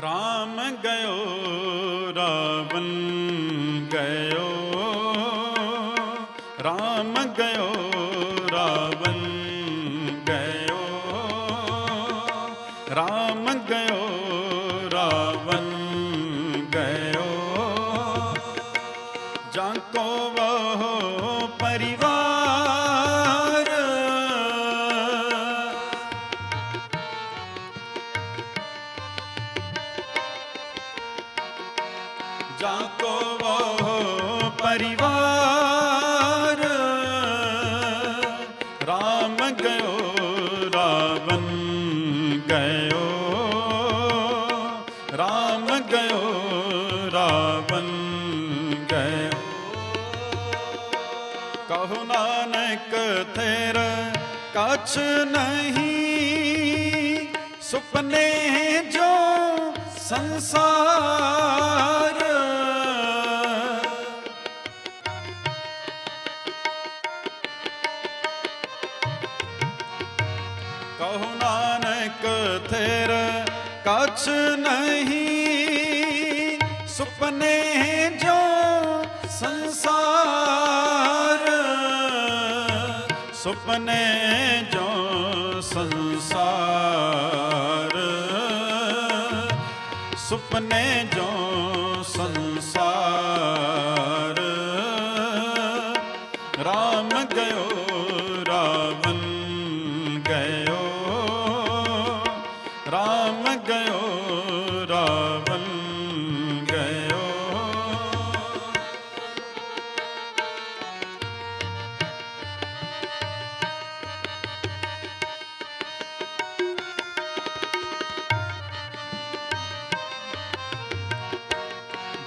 ਰਾਮ ਗਇਓ ਰਾਵਣ। ਜਾਂ ਕੋ ਵਹੁ ਪਰਿਵਾਰ? ਰਾਮ ਗਇਓ ਰਾਵਣ ਗਇਓ। ਰਾਮ ਗਇਓ ਰਾਵਣ ਗਇਓ। ਕਹੋ ਨਾਨਕ ਤੇਰ ਕਛ ਨਹੀਂ, ਸੁਪਨੇ ਜੋ ਸੰਸਾਰ ਸੁਪਨੇ ਜੋ ਸੰਸਾਰ ਸੁਪਨੇ ਜੋ ਸੰਸਾਰ ਸੁਪਨੇ ਜੋ ਸੰਸਾਰ।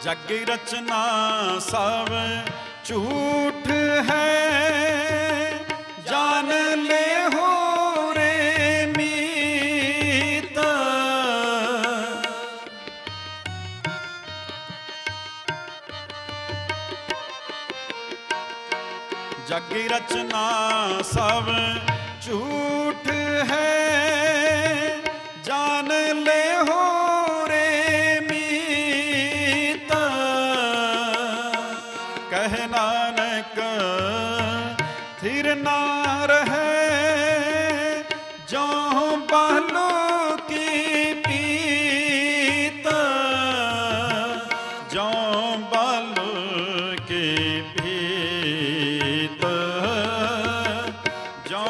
ਜਗ ਰਚਨਾ ਸਭ ਝੂਠ ਹੈ। ਜਾਣ ਲੈ ਹੋ ਰੇ ਮੀਤ। ਜਗ ਰਚਨਾ ਸਭ ਝੂਠ ਹੈ। ਜਾਣ ਲੈ ਜੋ ਬਾਲੋ ਕੀ ਪੀਤ ਜੋ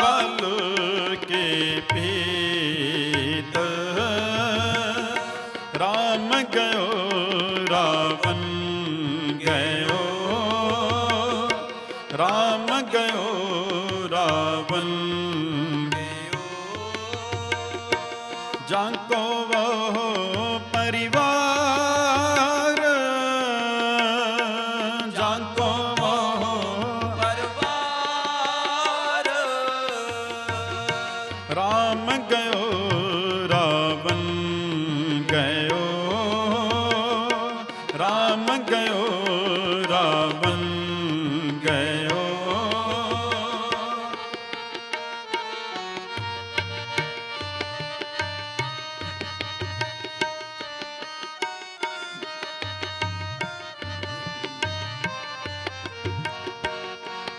ਬਾਲੋ ਕੀ ਪੀਤ ਰਾਮ ਗਇਓ, ਰਾਵਣ ਗਇਓ। ਰਾਮ ਗਇਓ, ਰਾਵਣ ਰਾਮ ਗਇਓ ਰਾਵਣ ਗਇਓ।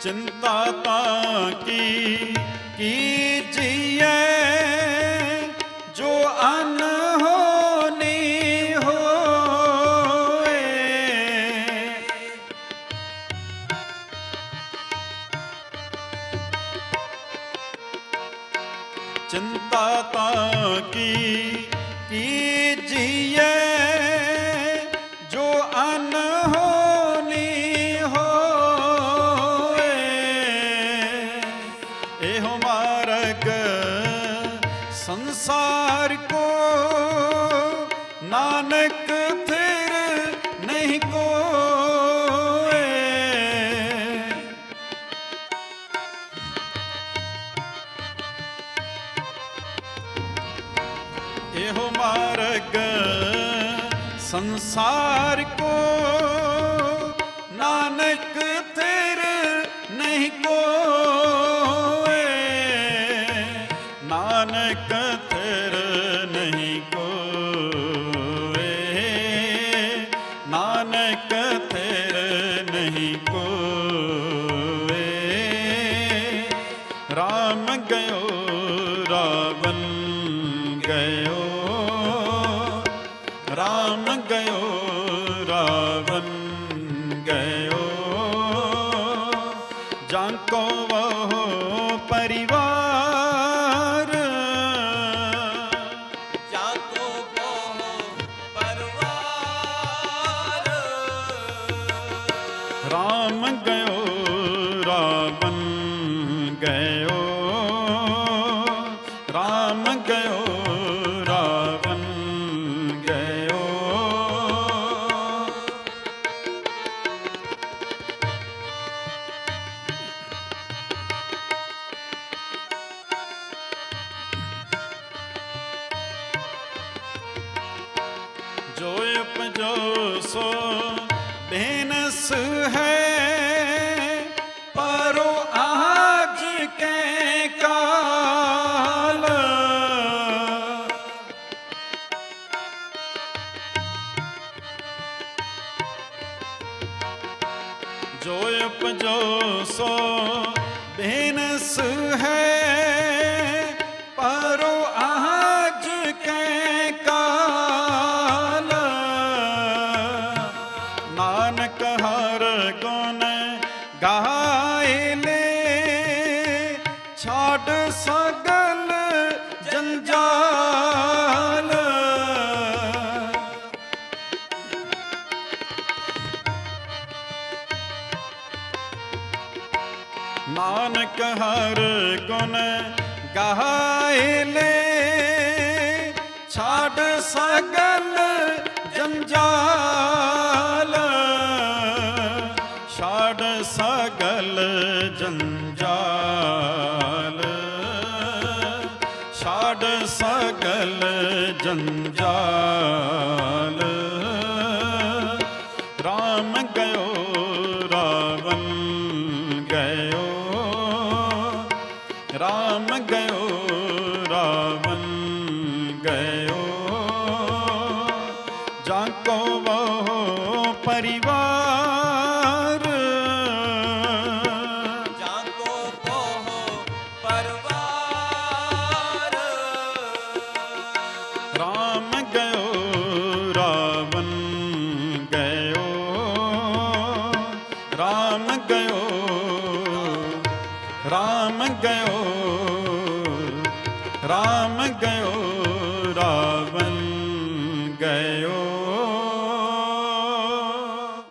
ਚਿੰਤਾ ਤਾਂ ਕੀ ਕੀਜੀਏ ਜੋ ਚਿੰਤਾ ਤਾਂ ਕੀ ਕੀਜੀਏ ਜੋ ਅਨਹੋਨੀ ਸੰਸਾਰ ਕੋ ਰਾਵਨ ਗਇਓ। ਜਾਂ ਕੋ ਵਹੁ ਪਰਿਵਾਰ। ਜਾਂ ਕੋ ਵਹੁ ਪਰਿਵਾਰ। ਰਾਮ ਗਇਓ ਬੇਨਸ ਹੈ ਪਰੋ ਆਜ ਕੇ ਕਾਲ। ਜੋ ਉਪਜੋ ਸੋ ਬੇਨਸ ਹੈ ਨਾਨਕ ਹਰ ਗੁਣ ਗਾਏ ਲੈ ਛਾੜ ਸਗਲ ਜੰਜਾਲ। ਨਾਨਕ ਹਰ ਗੁਣ ਗਾਏ ਲੈ ਛਾੜ ਸਗਲ ਜੰਜਾਲ। ਜੰਜਾਲ। ਛਾੜ ਸਗਲ ਜੰਜਾਲ। ਰਾਮ ਗਇਓ, ਰਾਵਣ ਗਇਓ। ਰਾਮ ਗਇਓ, ਰਾਵਣ ਗਇਓ। ਜਾਂ ਕੋ ਵੋ ਪਰਿਵਾਰ ਰਾਮ ਗਇਓ ਰਾਮ ਗਇਓ।